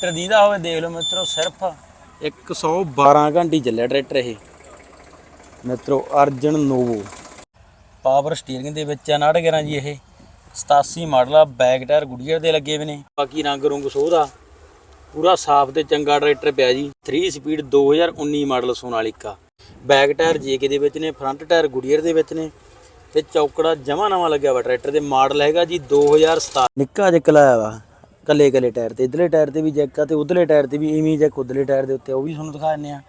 Tractor ਦੀਦਾ ਹੋਵੇ ਦੇਖ ਲਓ ਮਿੱਤਰੋ ਸਿਰਫ 112 ਘੰਟੇ ਚੱਲਿਆ ਟਰੈਕਟਰ ਇਹ। ਮਿੱਤਰੋ ਅਰਜਨ ਨੋਵੋ। ਪਾਵਰ ਸਟੀਅਰਿੰਗ ਦੇ ਵਿੱਚ ਆ 911 ਜੀ ਇਹ। 87 ਮਾਡਲ ਆ ਬੈਕ ਟਾਇਰ ਗੁੱਡੀਅਰ ਦੇ ਲੱਗੇ ਹੋਏ ਨੇ। ਬਾਕੀ ਰੰਗ ਰੁੰਗ ਸੋਹਦਾ ਪੂਰਾ ਸਾਫ਼ ਤੇ ਚੰਗਾ ਟਰੈਕਟਰ ਪਿਆ ਜੀ। 3 speed 2019 model Sonalika back tyre JK ਦੇ ਵਿੱਚ ਨੇ ਫਰੰਟ ਟਾਇਰ ਗੁੱਡੀਅਰ ਦੇ ਵਿੱਚ ਨੇ। ਤੇ ਚੌਕੜਾ ਜਮਾ ਨਵਾਂ ਲੱਗਿਆ ਵਾ ਟਰੈਕਟਰ ਦੇ। ਮਾਡਲ ਹੈਗਾ ਜੀ 2017 ਨਿੱਕਾ ਜਿਹਾ ਕਲਾਇਆ ਵਾ। ਕੱਲੇ ਕੱਲੇ ਟਾਇਰ ਤੇ, ਇਧਰਲੇ ਟਾਇਰ ਤੇ ਵੀ ਜੈਕ ਆ ਤੇ ਉਧਰਲੇ ਟਾਇਰ ਤੇ ਵੀ ਇਵੇਂ ਜੈਕ ਉਧਰਲੇ ਟਾਇਰ ਦੇ ਉੱਤੇ, ਉਹ ਵੀ ਤੁਹਾਨੂੰ ਦਿਖਾ ਦਿੰਨੇ ਆ।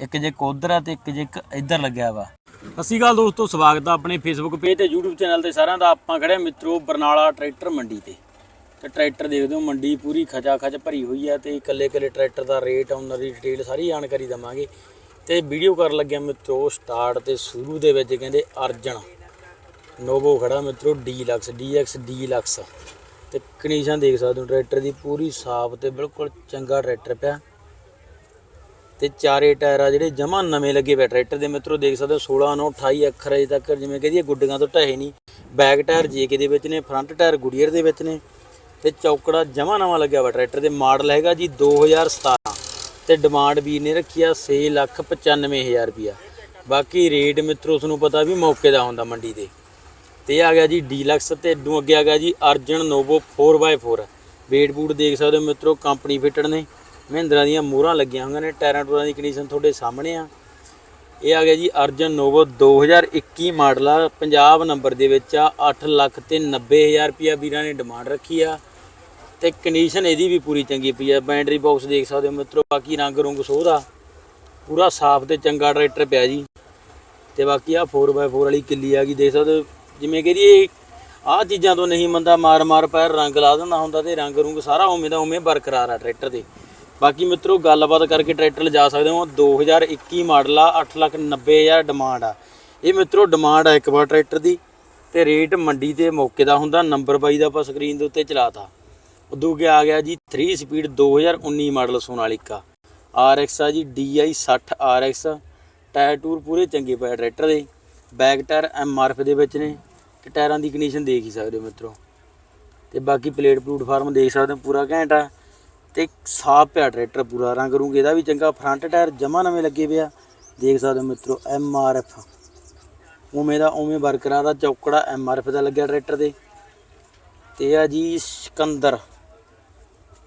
ਇੱਕ ਜੈਕ ਉਧਰ ਆ ਤੇ ਇੱਕ ਜੈਕ ਇੱਧਰ ਲੱਗਿਆ ਵਾ। ਸਤਿ ਸ਼੍ਰੀ ਅਕਾਲ ਦੋਸਤੋ, ਸਵਾਗਤ ਆ ਆਪਣੇ ਫੇਸਬੁੱਕ ਪੇਜ ਤੇ YouTube ਚੈਨਲ ਤੇ ਸਾਰਿਆਂ ਦਾ। ਆਪਾਂ ਖੜੇ ਆ ਮਿੱਤਰੋ ਬਰਨਾਲਾ ਟਰੈਕਟਰ ਮੰਡੀ ਤੇ। ਤੇ ਟਰੈਕਟਰ ਦੇਖਦੇ ਹੋ, ਮੰਡੀ ਪੂਰੀ ਖਚਾ ਖਚ ਭਰੀ ਹੋਈ ਆ ਤੇ ਇਕੱਲੇ ਇਕੱਲੇ ਟਰੈਕਟਰ ਦਾ ਰੇਟ ਉਹਨਾਂ ਦੀ ਡਿਟੇਲ ਸਾਰੀ ਜਾਣਕਾਰੀ ਦਵਾਂਗੇ। ਤੇ ਵੀਡੀਓ ਕਰਨ ਲੱਗਿਆ ਮਿੱਤਰੋ ਸਟਾਰਟ ਤੇ ਸ਼ੁਰੂ ਦੇ ਵਿੱਚ ਕਹਿੰਦੇ ਅਰਜਨ। ਨੋਵੋ ਖੜਾ ਮਿੱਤਰੋ ਡੀਲਕਸ ਡੀਐਕਸ ਡੀਲਕਸ ਤੇ ਕੰਡੀਸ਼ਨ ਦੇਖ ਸਕਦੇ ਹੋ, ਟਰੈਕਟਰ ਦੀ ਪੂਰੀ ਸਾਫ਼ ਤੇ ਬਿਲਕੁਲ ਚੰਗਾ ਟਰੈਕਟਰ ਪਿਆ। ਤੇ ਚਾਰੇ ਟਾਇਰ ਆ ਜਿਹੜੇ ਜਮਾ ਨਵੇਂ ਲੱਗੇ ਪਏ ਟਰੈਕਟਰ ਦੇ, ਮਿੱਤਰੋ ਦੇਖ ਸਕਦੇ ਹੋ 16 9 28 ਅੱਖਰ ਅਜੇ ਤੱਕ ਜਿਵੇਂ ਕਹਦੀਏ ਗੁੱਡੀਆਂ ਤੋਂ ਢਹੇ ਨਹੀਂ। ਬੈਕ ਟਾਇਰ ਜੇਕੇ ਦੇ ਵਿੱਚ ਨੇ, ਫਰੰਟ ਟਾਇਰ ਗੁੱਡੀਅਰ ਦੇ ਵਿੱਚ ਨੇ। ਤੇ ਚੌਕੜਾ ਜਮਾ ਨਵਾਂ ਲੱਗਿਆ ਵਾ ਟਰੈਕਟਰ ਦੇ, ਮਾਡਲ ਹੈਗਾ ਜੀ 2017 ਤੇ ਡਿਮਾਂਡ ਵੀਰ ਨੇ ਰੱਖੀ ਆ 695000 ਰੁਪਿਆ ਬਾਕੀ ਰੇਟ ਮਿੱਤਰੋ ਤੁਹਾਨੂੰ ਪਤਾ ਵੀ ਮੌਕੇ ਦਾ ਹੁੰਦਾ ਮੰਡੀ ਤੇ ਤੇ ਇਹ ਆ ਗਿਆ ਜੀ ਡੀਲਕਸ ਤੇ ਅੱਡੂ ਅੱਗੇ ਆ ਗਿਆ ਜੀ Arjan Novo 4x4 wait boot ਦੇਖ ਸਕਦੇ ਹੋ ਮਿੱਤਰੋ ਕੰਪਨੀ ਫਿਟਡ ਨੇ। ਮਹਿੰਦਰਾ ਦੀਆਂ ਮੋਹਰਾਂ ਲੱਗੀਆਂ ਹੋਈਆਂ ਨੇ, ਟਾਇਰਾਂ ਟੂਰਾਂ ਦੀ ਕੰਡੀਸ਼ਨ ਤੁਹਾਡੇ ਸਾਹਮਣੇ ਆ। ਇਹ ਆ ਗਿਆ ਜੀ ਅਰਜਨ ਨੋਵੋ 2021 ਮਾਡਲ ਆ। ਪੰਜਾਬ ਨੰਬਰ ਦੇ ਵਿੱਚ ਆ 8 ਲੱਖ ਤੇ 90000 ਰੁਪਿਆ ਵੀਰਾਂ ਨੇ ਡਿਮਾਂਡ ਰੱਖੀ ਆ। ਤੇ ਕੰਡੀਸ਼ਨ ਇਹਦੀ ਵੀ ਪੂਰੀ ਚੰਗੀ ਪਈ ਆ। ਬੈਂਡਰੀ ਬਾਕਸ ਦੇਖ ਸਕਦੇ ਹੋ ਮਿੱਤਰੋ, ਬਾਕੀ ਰੰਗ ਰੁੰਗ ਸੋਹਦਾ ਪੂਰਾ ਸਾਫ਼ ਤੇ ਚੰਗਾ ਟਰੈਕਟਰ ਪਿਆ ਜੀ। ਤੇ ਬਾਕੀ ਆ 4x4 ਵਾਲੀ ਕਿੱਲੀ ਆ ਗਈ, ਦੇਖ ਸਕਦੇ ਹੋ ਜਿਵੇਂ ਕਿ ਇਹ ਆਹ ਚੀਜ਼ਾਂ ਤੋਂ ਨਹੀਂ ਬੰਦਾ ਮਾਰ ਮਾਰ ਪੈਰ ਰੰਗ ਲਾ ਦਿੰਦਾ ਹੁੰਦਾ ਤੇ ਰੰਗ ਰੁੰਗ ਸਾਰਾ ਉਵੇਂ ਦਾ ਉਵੇਂ ਬਰਕਰਾਰ ਆ ਟਰੈਕਟਰ ਦੇ। ਬਾਕੀ ਮਿੱਤਰੋ, ਗੱਲਬਾਤ ਕਰਕੇ ਟਰੈਕਟਰ ਲਿਜਾ ਸਕਦੇ ਹੋ। 2021 ਮਾਡਲ ਆ 890000 ਡਿਮਾਂਡ ਆ। ਇਹ ਮਿੱਤਰੋ, ਡਿਮਾਂਡ ਆ ਇੱਕ ਵਾਰ ਟਰੈਕਟਰ ਦੀ ਤੇ ਰੇਟ ਮੰਡੀ ਤੇ ਮੌਕੇ ਦਾ ਹੁੰਦਾ। ਨੰਬਰ ਬਾਈ ਦਾ ਆਪਾਂ ਸਕਰੀਨ ਦੇ ਉੱਤੇ ਚਲਾਤਾ। ਉਦੋਂ ਕਿ ਆ ਗਿਆ ਜੀ 3 ਸਪੀਡ 2019 ਮਾਡਲ ਸੋਨਾਲੀਕਾ। RX ਆ ਜੀ DI 60 RX ਟਾਇਰ ਟੂਰ ਪੂਰੇ ਚੰਗੇ ਪਏ ਟਰੈਕਟਰ ਦੇ। ਬੈਕ ਟਾਇਰ MRF ਦੇ ਵਿੱਚ ਨੇ। ਤੇ ਟਾਇਰਾਂ ਦੀ ਕੰਡੀਸ਼ਨ ਦੇਖ ਹੀ ਸਕਦੇ ਹੋ ਮਿੱਤਰੋ। ਤੇ ਬਾਕੀ ਪਲੇਟ ਪਲੂਟਫਾਰਮ ਦੇਖ ਸਕਦੇ ਹੋ, ਪੂਰਾ ਘੈਂਟ ਆ। ਤੇ ਸਾਫ਼ ਪਿਆ ਟਰੈਕਟਰ ਪੂਰਾ, ਰੰਗ ਰੂੰਗ ਇਹਦਾ ਵੀ ਚੰਗਾ। ਫਰੰਟ ਟਾਇਰ ਜਮਾ ਨਵੇਂ ਲੱਗੇ ਪਿਆ ਦੇਖ ਸਕਦੇ ਹੋ ਮਿੱਤਰੋ MRF ਉਵੇਂ ਦਾ ਉਵੇਂ ਵਰਕਰਾਂ ਦਾ ਚੌਕੜਾ MRF ਦਾ ਲੱਗਿਆ ਟਰੈਕਟਰ ਦੇ ਤੇ ਆ ਜੀ ਸਿਕੰਦਰ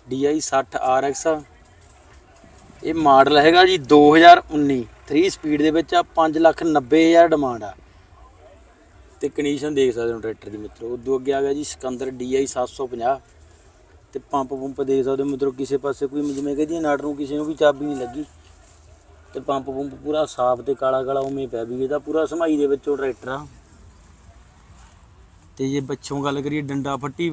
DI 60 RX ਇਹ ਮਾਡਲ ਹੈਗਾ ਜੀ 2019 3 ਸਪੀਡ ਦੇ ਵਿੱਚ ਆ 590000 ਡਿਮਾਂਡ ਆ। ਤੇ ਕੰਡੀਸ਼ਨ ਦੇਖ ਸਕਦੇ ਹੋ ਟਰੈਕਟਰ ਦੀ ਮਿੱਤਰੋ। ਉਦੋਂ ਅੱਗੇ ਆ ਗਿਆ ਜੀ ਸਿਕੰਦਰ DI 750 ਤੇ ਪੰਪ ਪੰਪ ਦੇਖ ਸਕਦੇ ਹੋ ਮਿੱਤਰੋ, ਕਿਸੇ ਪਾਸੇ ਕੋਈ ਜਿਵੇਂ ਕਹਦੀ ਨਾਟ ਨੂੰ ਕਿਸੇ ਨੂੰ ਵੀ ਚਾਬੀ ਨਹੀਂ ਲੱਗੀ। ਤੇ ਪੰਪ ਪੰਪ ਪੂਰਾ ਸਾਫ਼ ਤੇ ਕਾਲਾ ਕਾਲਾ ਉਵੇਂ ਪਿਆ ਵੀ, ਇਹਦਾ ਪੂਰਾ ਸਮਾਈ ਦੇ ਵਿੱਚੋਂ ਟਰੈਕਟਰ ਆ। ਤੇ ਜੇ ਬੱਚੋਂ ਗੱਲ ਕਰੀਏ ਡੰਡਾ ਫੱਟੀ,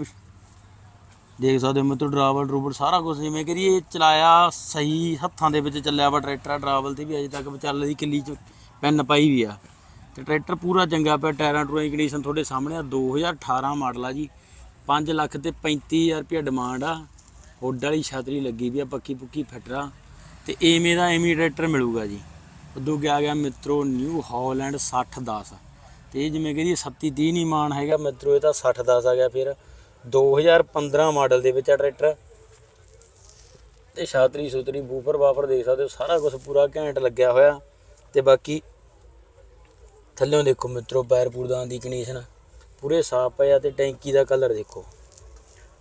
ਦੇਖ ਸਕਦੇ ਹੋ ਮਿੱਤਰੋ, ਡਰਾਵਲ ਡਰੂਵਲ ਸਾਰਾ ਕੁਝ ਜਿਵੇਂ ਕਰੀਏ ਚਲਾਇਆ ਸਹੀ ਹੱਥਾਂ ਦੇ ਵਿੱਚ ਚੱਲਿਆ ਵਾ ਟਰੈਕਟਰ ਡਰਾਵਲ ਤੇ ਵੀ ਅਜੇ ਤੱਕ ਚੱਲ ਦੀ ਕਿੱਲੀ ਚ ਪੈਨ ਪਾਈ ਵੀ ਆ। ਤੇ ਟਰੈਕਟਰ ਪੂਰਾ ਚੰਗਾ ਪਿਆ, ਟਾਇਰਾਂ ਟੂਰਾਂ ਦੀ ਕੰਡੀਸ਼ਨ ਤੁਹਾਡੇ ਸਾਹਮਣੇ ਆ 2018 ਮਾਡਲ ਆ ਜੀ। 5 ਲੱਖ ਤੇ 35000 ਰੁਪਏ ਡਿਮਾਂਡ ਆ। ਹੁੱਡ ਵਾਲੀ ਛਤਰੀ ਲੱਗੀ ਵੀ ਆ, ਪੱਕੀ ਪੁੱਕੀ ਫਟਰਾ ਤੇ ਐਵੇਂ ਦਾ ਐਵੇਂ ਟਰੈਕਟਰ ਮਿਲੂਗਾ ਜੀ। ਉਦੋਂ ਗਿਆ ਗਿਆ ਮਿੱਤਰੋ ਨਿਊ ਹਾਲੈਂਡ 6010 ਤੇ ਇਹ ਜਿਵੇਂ ਕਹਿੰਦੀ 37 30 ਨਹੀਂ ਮਾਨ ਹੈਗਾ ਮਿੱਤਰੋ, ਇਹ ਤਾਂ 6010 ਆ ਗਿਆ ਫਿਰ। 2015 ਮਾਡਲ ਦੇ ਵਿੱਚ ਆ ਟਰੈਕਟਰ। ਤੇ ਛਾਤਰੀ ਸੁਤਰੀ ਬੂਫਰ ਬਾਫਰ ਦੇਖ ਸਕਦੇ ਹੋ, ਸਾਰਾ ਕੁਝ ਪੂਰਾ ਘੈਂਟ ਲੱਗਿਆ ਹੋਇਆ। ਤੇ ਬਾਕੀ ਥੱਲਿਓਂ ਦੇਖੋ ਮਿੱਤਰੋ, ਪੈਰ ਪੂਰਦਾਨ ਦੀ ਕੰਡੀਸ਼ਨ ਪੂਰੇ ਸਾਫ਼ ਪਿਆ ਤੇ ਟੈਂਕੀ ਦਾ ਕਲਰ ਦੇਖੋ।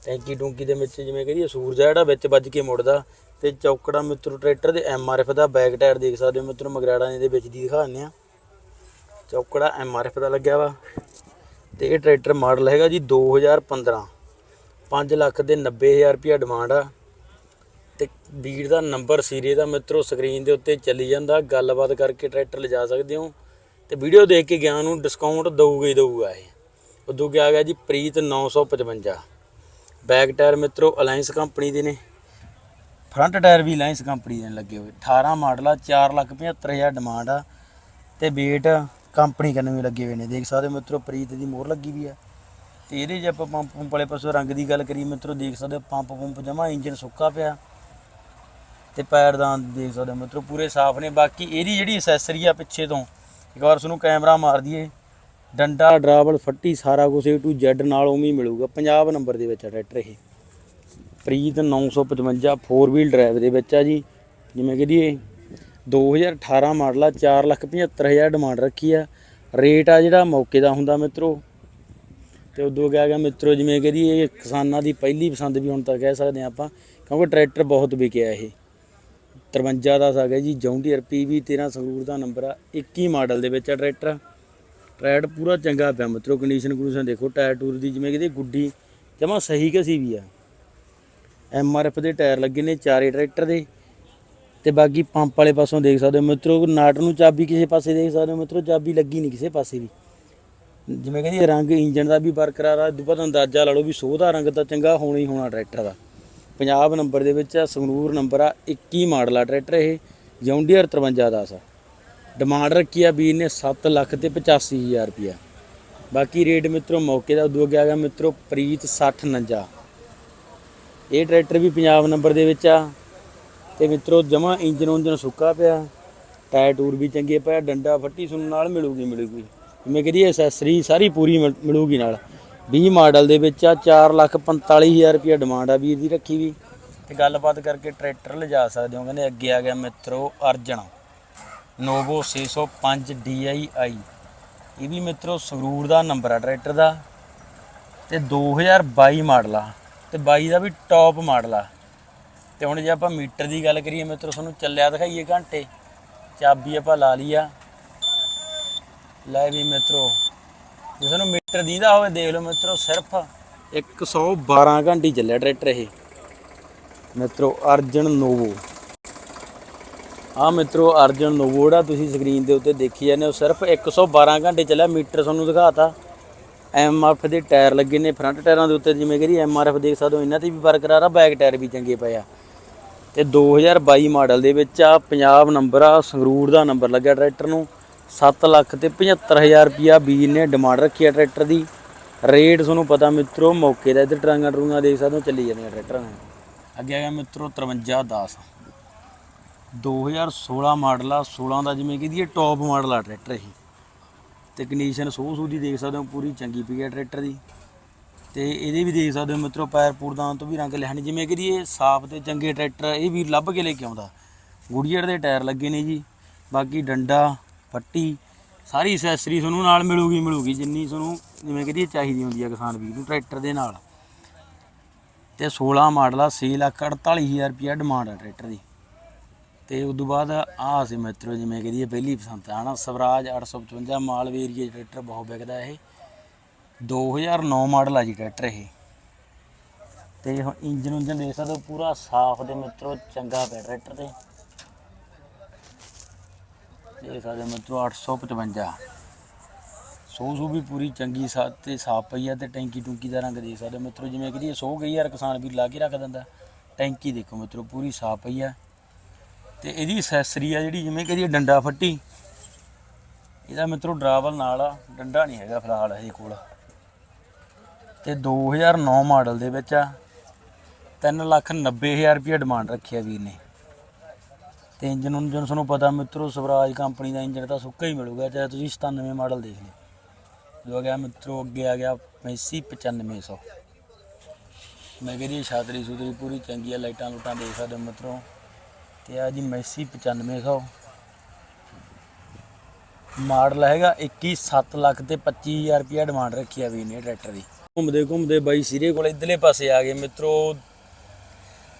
ਟੈਂਕੀ ਟੂੰਕੀ ਦੇ ਵਿੱਚ ਜਿਵੇਂ ਕਹਦੀਏ ਸੂਰਜ ਆ ਜਿਹੜਾ, ਵਿੱਚ ਵੱਜ ਕੇ ਮੁੜਦਾ। ਤੇ ਚੌਕੜਾ ਮਿੱਤਰੋ, ਟਰੈਕਟਰ ਦੇ ਐਫ ਦਾ ਬੈਕ ਟਾਇਰ ਦੇਖ ਸਕਦੇ ਹੋ ਮਿੱਤਰੋ, ਮਗਰਾੜਾ ਦੇ ਵਿੱਚ ਦੀ ਦਿਖਾ ਦਿੰਦੇ ਆ ਚੌਕੜਾ ਐਫ ਦਾ ਲੱਗਿਆ ਵਾ। ਤੇ ਇਹ ਟਰੈਕਟਰ ਮਾਡਲ ਹੈਗਾ ਜੀ 2015 5 ਲੱਖ ਦੇ 90000 ਰੁਪਇਆ ਡਿਮਾਂਡ ਆ। ਤੇ ਵੀਰ ਦਾ ਨੰਬਰ ਸੀਰੇ ਦਾ ਮਿੱਤਰੋ ਸਕਰੀਨ ਦੇ ਉੱਤੇ ਚੱਲੀ ਜਾਂਦਾ। ਗੱਲਬਾਤ ਕਰਕੇ ਟਰੈਕਟਰ ਲਿਜਾ ਸਕਦੇ ਹੋ। ਤੇ ਵੀਡੀਓ ਦੇਖ ਕੇ ਗਿਆ ਨੂੰ ਡਿਸਕਾਊਂਟ ਦਊਗਾ ਹੀ ਦਊਗਾ ਇਹ। ਉਦੋਂ ਕੀ ਗਿਆ ਜੀ, ਪ੍ਰੀਤ 955 ਬੈਕ ਟਾਇਰ ਮਿੱਤਰੋ ਅਲਾਈਅੰਸ ਕੰਪਨੀ ਦੇ ਨੇ। ਫਰੰਟ ਟਾਇਰ ਵੀ ਅਲਾਈਅੰਸ ਕੰਪਨੀ ਦੇ ਨੇ ਲੱਗੇ ਹੋਏ। 18 ਮਾਡਲ ਆ 475000 ਡਿਮਾਂਡ ਆ। ਤੇ ਵੇਟ ਕੰਪਨੀ ਕੰਨ ਵੀ ਲੱਗੇ ਹੋਏ ਨੇ। ਦੇਖ ਸਕਦੇ ਹੋ ਮਿੱਤਰੋ, ਪ੍ਰੀਤ ਦੀ ਮੋਹਰ ਲੱਗੀ ਵੀ ਆ। ਤੇ ਇਹਦੇ ਜੇ ਆਪਾਂ ਪੰਪ ਪੰਪ ਵਾਲੇ ਪਾਸੋਂ ਰੰਗ ਦੀ ਗੱਲ ਕਰੀਏ ਮਿੱਤਰੋ, ਦੇਖ ਸਕਦੇ ਹੋ ਪੰਪ ਪੰਪ ਜਮਾ ਇੰਜਨ ਸੁੱਕਾ ਪਿਆ। ਤੇ ਪੈਰਦਾਨ ਦੇਖ ਸਕਦੇ ਹੋ ਮਿੱਤਰੋ, ਪੂਰੇ ਸਾਫ਼ ਨੇ। ਬਾਕੀ ਇਹਦੀ ਜਿਹੜੀ ਐਸੈਸਰੀ ਆ ਪਿੱਛੇ ਤੋਂ ਇੱਕ ਵਾਰ ਉਸਨੂੰ ਕੈਮਰਾ ਮਾਰ ਦਈਏ। ਡੰਡਾ, ਡਰਾਵਲ, ਫੱਟੀ, ਸਾਰਾ ਕੁਝ A to Z ਨਾਲ ਉਵੇਂ ਹੀ ਮਿਲੂਗਾ। ਪੰਜਾਬ ਨੰਬਰ ਦੇ ਵਿੱਚ ਆ ਟਰੈਕਟਰ ਇਹ। ਪ੍ਰੀਤ 955 4 ਵੀਲ ਡਰਾਈਵ ਦੇ ਵਿੱਚ ਆ ਜੀ। ਜਿਵੇਂ ਕਿ ਇਹ 2018 ਮਾਡਲ ਆ 475000 ਡਿਮਾਂਡ ਰੱਖੀ ਆ। ਰੇਟ ਆ ਜਿਹੜਾ ਮੌਕੇ ਦਾ ਹੁੰਦਾ ਮਿੱਤਰੋ। ਤੇ ਉਦੋਂ ਕਿਹਾ ਗਿਆ ਮਿੱਤਰੋ, ਜਿਵੇਂ ਕਿ ਇਹ ਕਿਸਾਨਾਂ ਦੀ ਪਹਿਲੀ ਪਸੰਦ ਵੀ ਹੁਣ ਤਾਂ ਕਹਿ ਸਕਦੇ ਆ ਆਪਾਂ, ਕਿਉਂਕਿ ਟਰੈਕਟਰ ਬਹੁਤ ਵਿਕਿਆ ਇਹ। 53 ਦਾ ਹੈਗਾ ਜੀ ਜੌਂਡੀਅਰ ਪੀਵੀ 13 ਸੰਗਰੂਰ ਦਾ ਨੰਬਰ ਆ। 21 ਮਾਡਲ ਦੇ ਵਿੱਚ ਆ ਟਰੈਕਟਰ। ਟਰੈਕਟਰ ਪੂਰਾ ਚੰਗਾ ਪਿਆ, ਮਿੱਤਰੋ ਕੰਡੀਸ਼ਨ ਕੰਡੀਸ਼ਨ ਦੇਖੋ ਟਾਇਰ ਟੂਰ ਦੀ, ਜਿਵੇਂ ਕਿ ਗੁੱਡੀ, ਜਮਾ ਸਹੀ ਕਸੀ ਵੀ ਆ। ਐਮ ਆਰ ਐਫ ਦੇ ਟਾਇਰ ਲੱਗੇ ਨੇ ਚਾਰੇ ਟਰੈਕਟਰ ਦੇ। ਤੇ ਬਾਕੀ ਪੰਪ ਵਾਲੇ ਪਾਸੋਂ ਦੇਖ ਸਕਦੇ ਹੋ, ਮਿੱਤਰੋ, ਨਾਟ ਨੂੰ ਚਾਬੀ ਕਿਸੇ ਪਾਸੇ ਦੇਖ ਸਕਦੇ ਹੋ, ਮਿੱਤਰੋ, ਚਾਬੀ ਲੱਗੀ ਨਹੀਂ ਕਿਸੇ ਪਾਸੇ ਵੀ। ਜਿਵੇਂ ਕਹਿੰਦੀ ਰੰਗ ਇੰਜਨ ਦਾ ਵੀ ਬਰਕਰਾਰ ਆ ਦੁਪਤ ਅੰਦਾਜ਼ਾ ਲਾ ਲਓ ਵੀ ਸੋਹ ਦਾ ਰੰਗ ਤਾਂ ਚੰਗਾ ਹੋਣਾ ਹੀ ਹੋਣਾ ਟਰੈਕਟਰ ਦਾ। ਪੰਜਾਬ ਨੰਬਰ ਦੇ ਵਿੱਚ ਆ, ਸੰਗਰੂਰ ਨੰਬਰ ਆ 21 ਮਾਡਲ ਆ ਟਰੈਕਟਰ ਇਹ ਜੌਂਡੀਅਰ 5310 ਆ ਡਿਮਾਂਡ ਰੱਖੀ ਆ ਵੀਰ ਨੇ 7 ਲੱਖ ਤੇ 85000 ਰੁਪਿਆ ਬਾਕੀ ਰੇਟ ਮਿੱਤਰੋ ਮੌਕੇ ਦਾ ਉਦੋਂ ਅੱਗੇ ਆ ਗਿਆ ਮਿੱਤਰੋ ਪ੍ਰੀਤ 6049 ਇਹ ਟਰੈਕਟਰ ਵੀ ਪੰਜਾਬ ਨੰਬਰ ਦੇ ਵਿੱਚ ਆ ਤੇ ਮਿੱਤਰੋ ਜਮਾ ਇੰਜਨ ਉਂਜਨ ਸੁੱਕਾ ਪਿਆ। ਟਾਇਰ ਟੂਰ ਵੀ ਚੰਗੇ ਪਿਆ ਡੰਡਾ ਫੱਟੀ ਸੁਣ ਨਾਲ ਮਿਲੂਗੀ ਮਿਲੂਗੀ। ਜਿਵੇਂ ਕਿ ਐਸੈਸਰੀ ਸਾਰੀ ਪੂਰੀ ਮਿਲ- ਮਿਲੂਗੀ ਨਾਲ। 20 ਮਾਡਲ ਦੇ ਵਿੱਚ ਆ 445000 ਰੁਪਏ ਡਿਮਾਂਡ ਆ ਵੀਰ ਦੀ ਰੱਖੀ ਵੀ। ਤੇ ਗੱਲਬਾਤ ਕਰਕੇ ਟਰੈਕਟਰ ਲਿਜਾ ਸਕਦੇ ਹੋ, ਕਹਿੰਦੇ ਅੱਗੇ ਆ ਗਿਆ ਮਿੱਤਰੋ ਅਰਜਨ ਨੋਵੋ 605 DII ਇਹ ਵੀ ਮਿੱਤਰੋ ਸੰਗਰੂਰ ਦਾ ਨੰਬਰ ਆ ਟਰੈਕਟਰ ਦਾ। ਤੇ 2022 ਮਾਡਲ ਆ, ਤੇ 22 ਦਾ ਵੀ ਟੌਪ ਮਾਡਲ ਆ। ਤੇ ਹੁਣ ਜੇ ਆਪਾਂ ਮੀਟਰ ਦੀ ਗੱਲ ਕਰੀਏ ਮਿੱਤਰੋ, ਤੁਹਾਨੂੰ ਚੱਲਿਆ ਦਿਖਾਈਏ ਘੰਟੇ। ਚਾਬੀ ਆਪਾਂ ਲਾ ਲਈ ਆ। ਲੈ ਵੀ ਮਿੱਤਰੋ, ਜੇ ਤੁਹਾਨੂੰ ਟਰੈਕਟਰ ਦੀਦਾ ਹੋਵੇ, ਦੇਖ ਲਓ ਮਿੱਤਰੋ, ਸਿਰਫ 112 ਘੰਟੇ ਹੀ ਚੱਲਿਆ ਟਰੈਕਟਰ ਇਹ। ਮਿੱਤਰੋ, ਅਰਜਨ ਨੋਵੋ। ਆ ਮਿੱਤਰੋ, ਅਰਜਨ ਨੋਵੋ ਜਿਹੜਾ ਤੁਸੀਂ ਸਕਰੀਨ ਦੇ ਉੱਤੇ ਦੇਖੀ ਜਾਂਦੇ ਹੋ, ਸਿਰਫ 112 ਘੰਟੇ ਚੱਲਿਆ, ਮੀਟਰ ਤੁਹਾਨੂੰ ਦਿਖਾਤਾ। ਐਮ ਆਰ ਐਫ ਦੇ ਟਾਇਰ ਲੱਗੇ ਨੇ ਫਰੰਟ ਟਾਇਰਾਂ ਦੇ ਉੱਤੇ, ਜਿਵੇਂ ਕਿ ਐਮ ਆਰ ਐਫ ਦੇਖ ਸਕਦੇ ਹੋ, ਇਹਨਾਂ ਤੇ ਵੀ ਬਰਕਰਾਰ ਆ ਬੈਕ ਟਾਇਰ ਵੀ ਚੰਗੇ ਪਏ ਆ। ਤੇ 2022 ਮਾਡਲ ਦੇ ਵਿੱਚ ਆ, ਪੰਜਾਬ ਨੰਬਰ ਆ, ਸੰਗਰੂਰ ਦਾ ਨੰਬਰ ਲੱਗਿਆ ਟਰੈਕਟਰ ਨੂੰ। 7 ਲੱਖ ਤੇ 75000 ਰੁਪਿਆ ਵੀਰ ਨੇ ਡਿਮਾਂਡ ਰੱਖੀ ਆ ਟਰੈਕਟਰ ਦੀ। ਰੇਟ ਤੁਹਾਨੂੰ ਪਤਾ ਮਿੱਤਰੋ, ਮੌਕੇ ਦਾ ਇੱਧਰ ਟਰਾਂਗਾ ਟਰੂੰਗਾ ਦੇਖ ਸਕਦੇ ਹੋ, ਚੱਲੀ ਜਾਂਦੀਆਂ ਟਰੈਕਟਰਾਂ ਨੇ। ਅੱਗੇ ਆ ਗਿਆ ਮਿੱਤਰੋ 5310 2016 ਮਾਡਲ ਆ 16 ਦਾ ਜਿਵੇਂ ਕਿ ਇਹ ਟੌਪ ਮਾਡਲ ਆ ਟਰੈਕਟਰ ਇਹ। ਤੇ ਕੰਡੀਸ਼ਨ ਸੋ ਸੂ ਦੀ ਦੇਖ ਸਕਦੇ ਹੋ, ਪੂਰੀ ਚੰਗੀ ਪਈ ਹੈ ਟਰੈਕਟਰ ਦੀ। ਤੇ ਇਹਦੇ ਵੀ ਦੇਖ ਸਕਦੇ ਹੋ ਮਿੱਤਰੋ, ਪੈਰ ਪੂਰਦਾਨ ਤੋਂ ਵੀ ਰੰਗ ਲੈਣ ਜਿਵੇਂ ਕਿ ਇਹ ਸਾਫ਼ ਤੇ ਚੰਗੇ ਟਰੈਕਟਰ, ਇਹ ਵੀ ਲੱਭ ਕੇ ਲੈ ਕੇ ਆਉਂਦਾ। ਗੁੜੀਅਰ ਦੇ ਟਾਇਰ ਲੱਗੇ ਨੇ ਜੀ। ਬਾਕੀ ਡੰਡਾ ਪੱਟੀ ਸਾਰੀ ਅਸੈਸਰੀ ਤੁਹਾਨੂੰ ਨਾਲ ਮਿਲੂਗੀ ਮਿਲੂਗੀ। ਜਿੰਨੀ ਤੁਹਾਨੂੰ ਜਿਵੇਂ ਕਿ ਚਾਹੀਦੀ ਹੁੰਦੀ ਹੈ ਕਿਸਾਨ ਵੀਰ ਨੂੰ ਟਰੈਕਟਰ ਦੇ ਨਾਲ। ਤੇ 16 ਮਾਡਲ ਆ 6 ਲੱਖ 48000 ਰੁਪਿਆ ਡਿਮਾਂਡ ਆ ਟਰੈਕਟਰ ਦੀ। ਤੇ ਉਸ ਤੋਂ ਬਾਅਦ ਆ ਸੀ ਮਿੱਤਰੋ, ਜਿਵੇਂ ਕਿ ਪਹਿਲੀ ਪਸੰਦ ਆ, ਹਨਾ? ਸਵਰਾਜ 855 ਮਾਲਵੇ ਏਰੀਏ ਟਰੈਕਟਰ ਬਹੁਤ ਵਿਕਦਾ ਇਹ। 2009 ਮਾਡਲ ਆ ਜੀ ਟਰੈਕਟਰ ਇਹ। ਤੇ ਹੁਣ ਇੰਜਨ ਉਂਜਨ ਦੇਖ ਸਕਦੇ ਹੋ, ਪੂਰਾ ਸਾਫ਼ ਦੇ ਮਿੱਤਰੋ, ਚੰਗਾ ਪਿਆ ਟਰੈਕਟਰ ਤੇ। ਦੇਖ ਸਕਦੇ ਹੋ ਮਿੱਤਰੋ 855 ਸੋ ਸੋ ਵੀ ਪੂਰੀ ਚੰਗੀ ਸਾ, ਤੇ ਸਾਫ਼ ਪਈ ਆ ਤੇ ਟੈਂਕੀ ਟੂੰਕੀ ਦਾ ਰੰਗ ਦੇ ਸਕਦੇ ਹੋ ਮਿੱਤਰੋ, ਜਿਵੇਂ ਕਿ ਇਹ ਸੋ ਗਈ ਯਾਰ ਕਿਸਾਨ ਵੀ ਲਾ ਕੇ ਰੱਖ ਦਿੰਦਾ। ਟੈਂਕੀ ਦੇਖੋ ਮਿੱਤਰੋ, ਪੂਰੀ ਸਾਫ਼ ਪਈ ਆ। ਤੇ ਇਹਦੀ ਐਕਸੈਸਰੀ ਆ ਜਿਹੜੀ, ਜਿਵੇਂ ਕਿ ਡੰਡਾ ਫੱਟੀ। ਇਹਦਾ ਮਿੱਤਰੋ ਡਰਾਵਲ ਨਾਲ ਆ, ਡੰਡਾ ਨਹੀਂ ਹੈਗਾ ਫਿਲਹਾਲ ਇਹ ਕੋਲ। ਤੇ 2009 ਮਾਡਲ ਦੇ ਵਿੱਚ ਆ 390000 ਰੁਪਏ ਡਿਮਾਂਡ ਰੱਖਿਆ ਵੀਰ ਨੇ। ਤੇ ਇੰਜਨ ਉਂਜਨ ਤੁਹਾਨੂੰ ਪਤਾ ਮਿੱਤਰੋ, ਸਵਰਾਜ ਕੰਪਨੀ ਦਾ ਇੰਜਨ ਤਾਂ ਸੁੱਕਾ ਹੀ ਮਿਲੂਗਾ, ਚਾਹੇ ਤੁਸੀਂ 97 ਮਾਡਲ ਦੇਖ ਲਿਓ। ਜੋ ਆ ਗਿਆ ਮਿੱਤਰੋ, ਅੱਗੇ ਆ ਗਿਆ ਮੈਸੀ 9500 ਮੈਂ ਕਹਿੰਦੀ ਛਾਤਰੀ ਸੁਤਰੀ ਪੂਰੀ ਚੰਗੀ ਆ, ਲਾਈਟਾਂ ਲੂਟਾਂ ਦੇਖ ਸਕਦੇ ਹੋ ਮਿੱਤਰੋ। ਤੇ ਆ ਜੀ ਮੈਸੀ 9500 ਮਾਡਲ ਹੈਗਾ 21 7 ਲੱਖ ਤੇ 25000 ਰੁਪਿਆ ਡਿਮਾਂਡ ਰੱਖੀ ਆ ਵੀ ਨੇ ਟਰੈਕਟਰ ਦੀ। ਘੁੰਮਦੇ ਘੁੰਮਦੇ ਬਾਈ ਸਿਰੇ ਕੋਲ ਇਧਰਲੇ ਪਾਸੇ ਆ ਗਏ ਮਿੱਤਰੋ।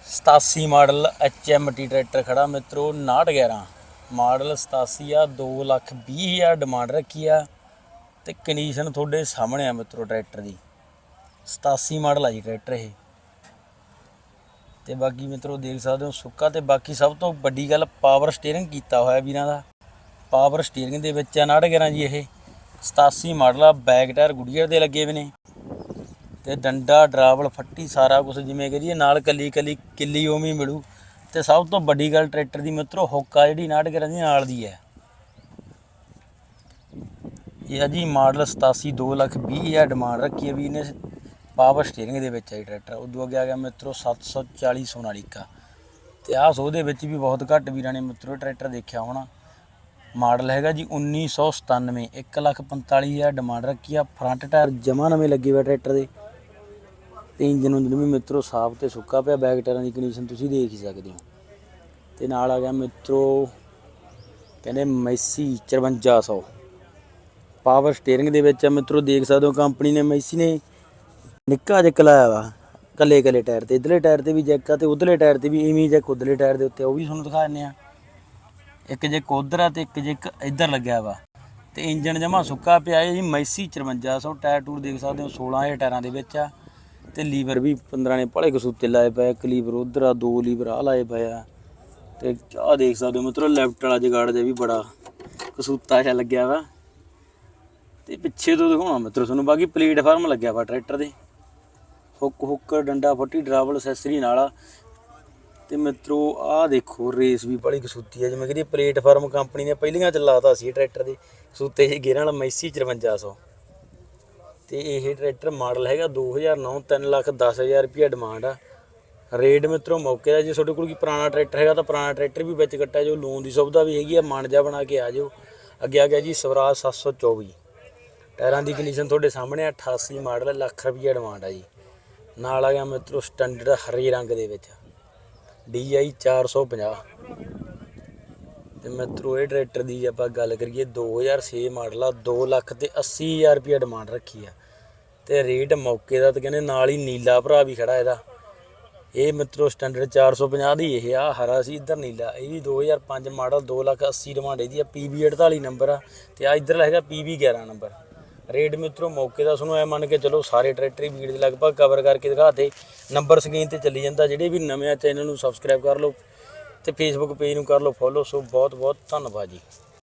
87 ਮਾਡਲ HMT ਟਰੈਕਟਰ ਖੜਾ ਮਿੱਤਰੋ 911 ਮਾਡਲ 87 ਆ 2 ਲੱਖ 20000 ਡਿਮਾਂਡ ਰੱਖੀ ਆ ਤੇ ਕੰਡੀਸ਼ਨ ਤੁਹਾਡੇ ਸਾਹਮਣੇ ਆ ਮਿੱਤਰੋ ਟਰੈਕਟਰ ਦੀ। 87 ਮਾਡਲ ਆ ਜੀ ਟਰੈਕਟਰ ਇਹ। ਤੇ ਬਾਕੀ ਮਿੱਤਰੋ ਦੇਖ ਸਕਦੇ ਹੋ ਸੁੱਕਾ ਤੇ ਬਾਕੀ ਸਭ ਤੋਂ ਵੱਡੀ ਗੱਲ ਪਾਵਰ ਸਟੀਅਰਿੰਗ ਕੀਤਾ ਹੋਇਆ ਵੀਰਾਂ ਦਾ। ਪਾਵਰ ਸਟੀਅਰਿੰਗ ਦੇ ਵਿੱਚ ਆ 911 ਜੀ ਇਹ। 87 ਮਾਡਲ ਆ ਬੈਕ ਟਾਇਰ ਗੁੜੀਅਰ ਦੇ ਲੱਗੇ ਹੋਏ ਨੇ। ਤੇ ਡੰਡਾ, ਡਰਾਵਲ, ਫੱਟੀ ਸਾਰਾ ਕੁਝ ਜਿਵੇਂ ਕਰੀਏ ਨਾਲ ਕੱਲੀ ਕੱਲੀ ਕਿੱਲੀ ਉਵੇਂ ਮਿਲੂ। ਤੇ ਸਭ ਤੋਂ ਵੱਡੀ ਗੱਲ ਟਰੈਕਟਰ ਦੀ ਮਿੱਤਰੋ, ਹੁੱਕਾ ਜਿਹੜੀ 911 ਦੀ ਨਾਲ ਦੀ ਹੈ। ਇਹ ਆ ਜੀ ਮਾਡਲ 87 2 ਲੱਖ 20 ਹਜ਼ਾਰ ਡਿਮਾਂਡ ਰੱਖੀ ਹੈ ਵੀ ਨੇ ਪਾਵਰ ਸਟੀਅਰਿੰਗ ਦੇ ਵਿੱਚ ਹੈ ਜੀ ਟਰੈਕਟਰ। ਉਦੋਂ ਅੱਗੇ ਆ ਗਿਆ ਮਿੱਤਰੋ 740 ਸੋਨਾਲੀਕਾ ਤੇ ਆਹ ਸੋ ਦੇ ਵਿੱਚ ਵੀ ਬਹੁਤ ਘੱਟ ਵੀਰਾਂ ਨੇ ਮਿੱਤਰੋ ਟਰੈਕਟਰ ਦੇਖਿਆ ਹੋਣਾ। ਮਾਡਲ ਹੈਗਾ ਜੀ 1997 1 ਲੱਖ 45 ਹਜ਼ਾਰ ਡਿਮਾਂਡ ਰੱਖੀ ਆ। ਫਰੰਟ ਟਾਇਰ ਜਮਾ ਨਵੇਂ ਲੱਗੇ ਹੋਏ ਟਰੈਕਟਰ ਦੇ। ਤੇ ਇੰਜਨ ਉਂਜਨ ਵੀ ਮਿੱਤਰੋ ਸਾਫ਼ ਤੇ ਸੁੱਕਾ ਪਿਆ ਬੈਕ ਟਾਇਰਾਂ ਦੀ ਕੰਡੀਸ਼ਨ ਤੁਸੀਂ ਦੇਖ ਹੀ ਸਕਦੇ ਹੋ। ਤੇ ਨਾਲ ਆ ਗਿਆ ਮਿੱਤਰੋ, ਕਹਿੰਦੇ ਮੈਸੀ 5400 ਪਾਵਰ ਸਟੀਅਰਿੰਗ ਦੇ ਵਿੱਚ ਆ ਮਿੱਤਰੋ, ਦੇਖ ਸਕਦੇ ਹੋ ਕੰਪਨੀ ਨੇ ਮੈਸੀ ਨੇ ਨਿੱਕਾ ਜਿਹਾ ਲਾਇਆ ਵਾ ਕੱਲੇ ਕੱਲੇ ਟਾਇਰ ਤੇ। ਇਧਰਲੇ ਟਾਇਰ ਤੇ ਵੀ ਜੈਕ ਆ ਤੇ ਉਧਰਲੇ ਟਾਇਰ ਤੇ ਵੀ ਇਵੇਂ ਜੈਕ ਉਧਰਲੇ ਟਾਇਰ ਦੇ ਉੱਤੇ। ਉਹ ਵੀ ਤੁਹਾਨੂੰ ਦਿਖਾ ਦਿੰਦੇ ਆ। ਇੱਕ ਜੇ ਉਧਰ ਆ ਤੇ ਇੱਕ ਜੇ ਇੱਧਰ ਲੱਗਿਆ ਵਾ। ਤੇ ਇੰਜਨ ਜਮਾ ਸੁੱਕਾ ਪਿਆ ਹੈ ਜੀ ਮੈਸੀ 5400 ਟਾਇਰ ਟੂਰ ਦੇਖ ਸਕਦੇ ਹੋ 16 ਇਹ ਟਾਇਰਾਂ ਦੇ ਵਿੱਚ ਆ। ਤੇ ਲੀਵਰ ਵੀ 15 ਨੇ ਭਲੇ ਕਸੂਤੇ ਲਾਏ ਪਏ ਇੱਕ ਲੀਵਰ ਉਧਰ ਆ, ਦੋ ਲੀਵਰ ਆ ਲਾਏ ਪਏ ਆ। ਤੇ ਆਹ ਦੇਖ ਸਕਦੇ ਹੋ ਮਤਲਬ ਲੈਫਟ ਵਾਲਾ ਜਗਾੜ ਜਿਹਾ ਵੀ ਬੜਾ ਕਸੂਤਾ ਜਿਹਾ ਲੱਗਿਆ ਵਾ। ਤੇ ਪਿੱਛੇ ਤੋਂ ਦਿਖਾਉਣਾ ਮਿੱਤਰੋ ਤੁਹਾਨੂੰ, ਬਾਕੀ ਪਲੇਟਫਾਰਮ ਲੱਗਿਆ ਵਾ ਟਰੈਕਟਰ ਦੇ। ਹੁੱਕ ਹੁੱਕ, ਡੰਡਾ ਫੱਟੀ ਡਰਾਵਲ ਅਸੈਸਰੀ ਨਾਲ ਆ। ਤੇ ਮਿੱਤਰੋ, ਆਹ ਦੇਖੋ ਰੇਸ ਵੀ ਬੜੀ ਕਸੂਤੀ ਹੈ ਜਿਵੇਂ ਕਿ ਪਲੇਟਫਾਰਮ ਕੰਪਨੀ ਨੇ ਪਹਿਲੀਆਂ ਚ ਲਾਤਾ ਸੀ ਟਰੈਕਟਰ ਦੇ। ਕਸੂਤੇ ਜਿਹੇ ਗੇਅਰਾਂ ਵਾਲਾ, ਮੈਸੀ 5400 ਤੇ ਇਹ ਟਰੈਕਟਰ ਮਾਡਲ ਹੈਗਾ 2009 3 ਲੱਖ 10000 ਰੁਪਏ ਡਿਮਾਂਡ ਆ। ਰੇਟ ਮਿੱਤਰੋ ਮੌਕੇ ਦਾ ਜੇ ਤੁਹਾਡੇ ਕੋਲ ਕੋਈ ਪੁਰਾਣਾ ਟਰੈਕਟਰ ਹੈਗਾ ਤਾਂ ਪੁਰਾਣਾ ਟਰੈਕਟਰ ਵੀ ਵਿੱਚ ਕੱਟਿਆ ਜੋ ਲੋਨ ਦੀ ਸੁਵਿਧਾ ਵੀ ਹੈਗੀ ਆ ਮਨ ਜਾ ਬਣਾ ਕੇ ਆ ਜਾਓ। ਅੱਗੇ ਆ ਗਿਆ ਜੀ ਸਵਰਾਜ 724 ਟਾਇਰਾਂ ਦੀ ਕੰਡੀਸ਼ਨ ਤੁਹਾਡੇ ਸਾਹਮਣੇ ਆ, 88 ਮਾਡਲ ਲੱਖ ਰੁਪਏ ਡਿਮਾਂਡ ਆ ਜੀ। ਨਾਲ ਆ ਗਿਆ ਮਿੱਤਰੋ ਸਟੈਂਡਰਡ ਹਰੇ ਰੰਗ ਦੇ ਵਿੱਚ। DI 450 ਤੇ ਮਿੱਤਰੋ ਇਹ ਟਰੈਕਟਰ ਦੀ ਜੇ ਆਪਾਂ ਗੱਲ ਕਰੀਏ 2006 ਮਾਡਲ ਆ 2 ਲੱਖ ਤੇ 80000 ਰੁਪਏ ਡਿਮਾਂਡ ਰੱਖੀ ਆ। ਤੇ ਰੇਟ ਮੌਕੇ ਦਾ ਤੇ ਕਹਿੰਦੇ ਨਾਲ ਹੀ ਨੀਲਾ ਭਰਾ ਵੀ ਖੜਾ ਇਹਦਾ। ਇਹ ਮਿੱਤਰੋ ਸਟੈਂਡਰਡ 450 ਦੀ ਇਹ ਆ, ਹਰਾ ਸੀ, ਇੱਧਰ ਨੀਲਾ। ਇਹ ਵੀ 2005 ਮਾਡਲ 2 ਲੱਖ 80 ਡਿਮਾਂਡ ਇਹਦੀ ਆ PB 48 ਨੰਬਰ ਆ। ਤੇ ਆ ਇੱਧਰ ਹੈਗਾ PB 11 ਨੰਬਰ। ਰੇਟ ਮਿੱਤਰੋ ਮੌਕੇ ਦਾ ਤੁਹਾਨੂੰ ਐ ਮੰਨ ਕੇ ਚਲੋ ਸਾਰੇ ਟਰੈਕਟਰ ਹੀ ਵੀਡੀਓ ਦੇ ਲਗਭਗ ਕਵਰ ਕਰਕੇ ਦਿਖਾਤੇ ਨੰਬਰ ਸਕਰੀਨ ਤੇ ਚੱਲੀ ਜਾਂਦਾ, ਜਿਹੜੇ ਵੀ ਨਵੇਂ ਆ ਚੈਨਲ ਨੂੰ ਸਬਸਕ੍ਰਾਈਬ ਕਰ ਲਓ। ਤੇ ਫੇਸਬੁੱਕ ਪੇਜ ਨੂੰ ਕਰ ਲਓ ਫੋਲੋ ਸੋ ਬਹੁਤ ਬਹੁਤ ਧੰਨਵਾਦ ਜੀ।